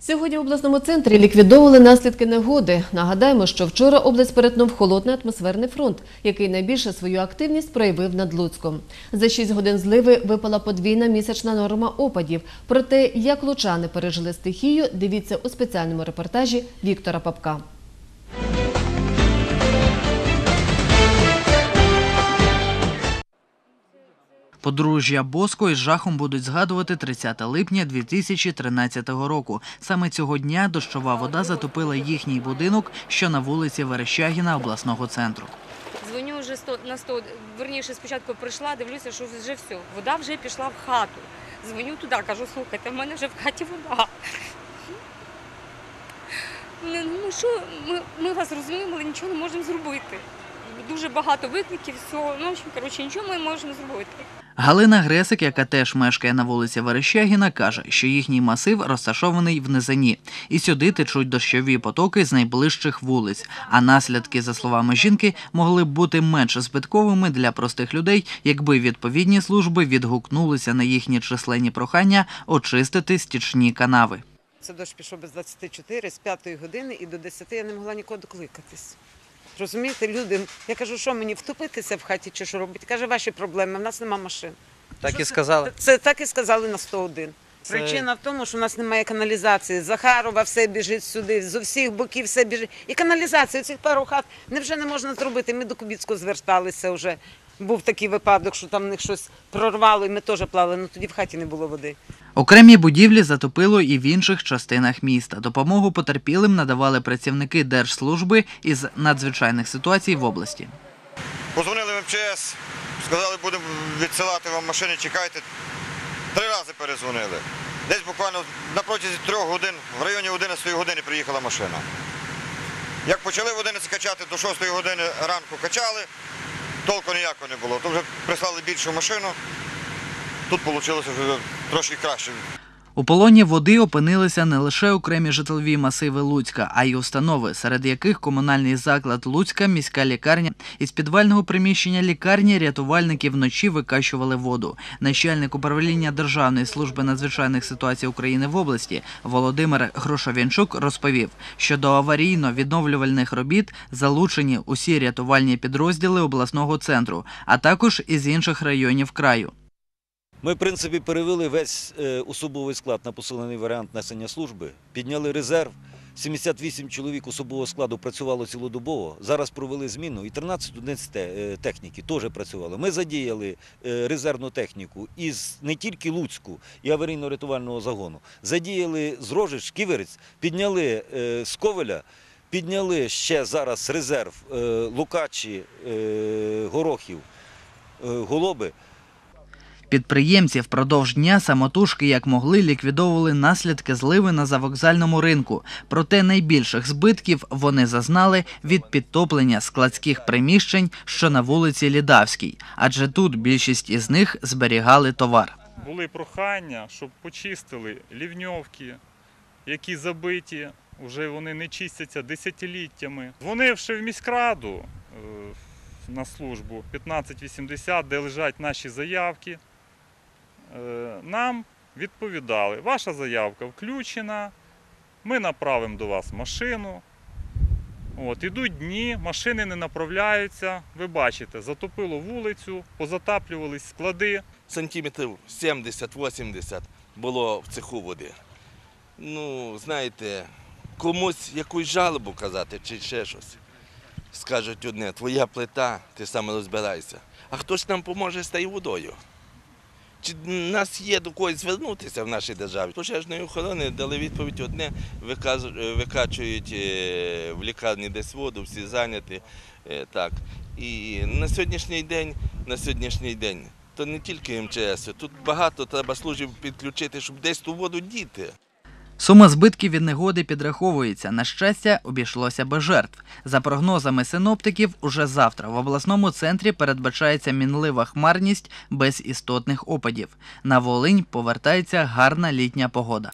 Сьогодні в обласному центрі ліквідовували наслідки негоди. Нагадаємо, що вчора область перетнув холодний атмосферний фронт, який найбільше свою активність проявив над Луцьком. За 6 годин зливи випала подвійна місячна норма опадів. Про те, як лучани пережили стихію, дивіться у спеціальному репортажі Віктора Папка. Подружжя Боско із жахом будуть згадувати 30 липня 2013 року. Саме цього дня дощова вода затопила їхній будинок, що на вулиці Верещагіна обласного центру. Дзвоню вже 100, на 100, верніше спочатку прийшла, дивлюся, що вже все, вода вже пішла в хату. Дзвоню туди, кажу, слухайте, в мене вже в хаті вода. Ну що, ми, ми вас розуміємо, але нічого не можемо зробити. Дуже багато викликів, все. Ну, в общем, коротше, нічого ми не можемо зробити. Галина Гресик, яка теж мешкає на вулиці Верещагіна, каже, що їхній масив розташований в низині, і сюди течуть дощові потоки з найближчих вулиць. А наслідки, за словами жінки, могли б бути менш збитковими для простих людей, якби відповідні служби відгукнулися на їхні численні прохання очистити стічні канави. Це дощ пішов без 24, з 5 години і до 10 я не могла нікого докликатись. Розумієте, люди, я кажу, що мені втопитися в хаті чи що робити? Каже, ваші проблеми, в нас нема машин. Так Що і сказали. Це так і сказали на 101. Це- Причина в тому, що у нас немає каналізації. Захарова все біжить сюди, з усіх боків все біжить. І каналізацію цих пару хат невже не можна зробити? Ми до Кубіцького зверталися вже. Був такий випадок, що там в них щось прорвало, і ми теж плавали, але тоді в хаті не було води. Окремі будівлі затопило і в інших частинах міста. Допомогу потерпілим надавали працівники держслужби із надзвичайних ситуацій в області. Позвонили в МЧС, сказали, будемо відсилати вам машини, чекайте. Три рази перезвонили. Десь буквально на протязі трьох годин, в районі 11 години приїхала машина. Як почали в 11 качати, до 6 години ранку качали, толку ніякого не було. То вже прислали більшу машину. Тут вийшло вже трошки краще. У полоні води опинилися не лише окремі житлові масиви Луцька, а й установи, серед яких комунальний заклад Луцька, міська лікарня. Із підвального приміщення лікарні рятувальники вночі викачували воду. Начальник управління Державної служби надзвичайних ситуацій України в області Володимир Грошовінчук розповів, що до аварійно-відновлювальних робіт залучені усі рятувальні підрозділи обласного центру, а також із інших районів краю. Ми, в принципі, перевели весь е, особовий склад на посилений варіант несення служби, підняли резерв. 78 чоловік особового складу працювало цілодобово. Зараз провели зміну і 13 одиниць е, техніки теж працювали. Ми задіяли е, резервну техніку із не тільки Луцьку і аварійно-рятувального загону. Задіяли з Рожич, Ківерець, підняли з Ковеля, підняли ще зараз резерв Лукачі, Горохів, Голоби. Підприємці впродовж дня самотужки як могли ліквідовували наслідки зливи на завокзальному ринку. Проте найбільших збитків вони зазнали від підтоплення складських приміщень, що на вулиці Лідавській, адже тут більшість із них зберігали товар. були прохання, щоб почистили лівньовки, які забиті, вже вони не чистяться десятиліттями. Дзвонивши в міськраду е, на службу 1580, де лежать наші заявки, нам відповідали, ваша заявка включена, ми направимо до вас машину. От, ідуть дні, машини не направляються. Ви бачите, затопило вулицю, позатаплювались склади. сантиметрів 70-80 було в цеху води. Ну, знаєте, комусь якусь жалобу казати чи ще щось. Скажуть одне, твоя плита, ти сам розбирайся. А хто ж нам поможе з тією водою? Чи нас є до когось звернутися в нашій державі? Пожежної охорони дали відповідь одне, викачують е, в лікарні десь воду, всі зайняті. е, Так. І на сьогоднішній день, на сьогоднішній день, то не тільки МЧС, тут багато треба служб підключити, щоб десь ту воду діти. Сума збитків від негоди підраховується. На щастя, обійшлося без жертв. За прогнозами синоптиків, уже завтра в обласному центрі передбачається мінлива хмарність без істотних опадів. На Волинь повертається гарна літня погода.